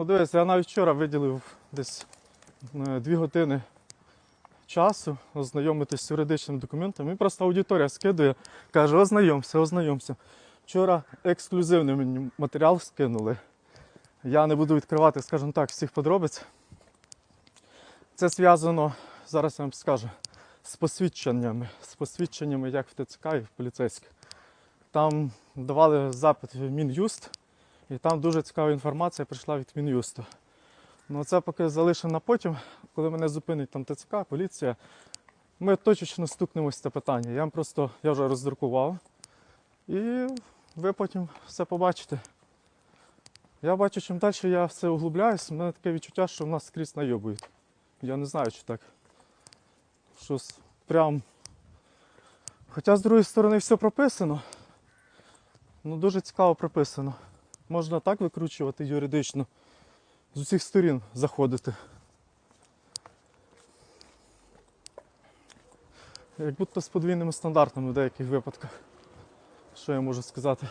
Ну, дивись, я навіть вчора виділив десь е, дві години часу ознайомитись з юридичними документами. І просто аудиторія скидує, каже, ознайомся, ознайомся. Вчора ексклюзивний мені матеріал скинули. Я не буду відкривати, скажімо так, всіх подробиць. Це зв'язано, зараз я вам скажу, з посвідченнями, з посвідченнями як в ТЦК і в поліцейських. Там давали запит в Мін'юст, і там дуже цікава інформація прийшла від Мін'юсту. Ну це поки залишимо на потім, коли мене зупинить там ТЦК, поліція. Ми точечно стукнемось в це питання. Я вам просто я вже роздрукував. І ви потім все побачите. Я бачу, чим далі я все углубляюсь, у мене таке відчуття, що в нас скрізь найобують. Я не знаю, чи так. Щось прям. Хоча з другої сторони все прописано. Ну дуже цікаво прописано. Можна так викручувати юридично. З усіх сторін заходити. Як будто з подвійними стандартами в деяких випадках. Що я можу сказати?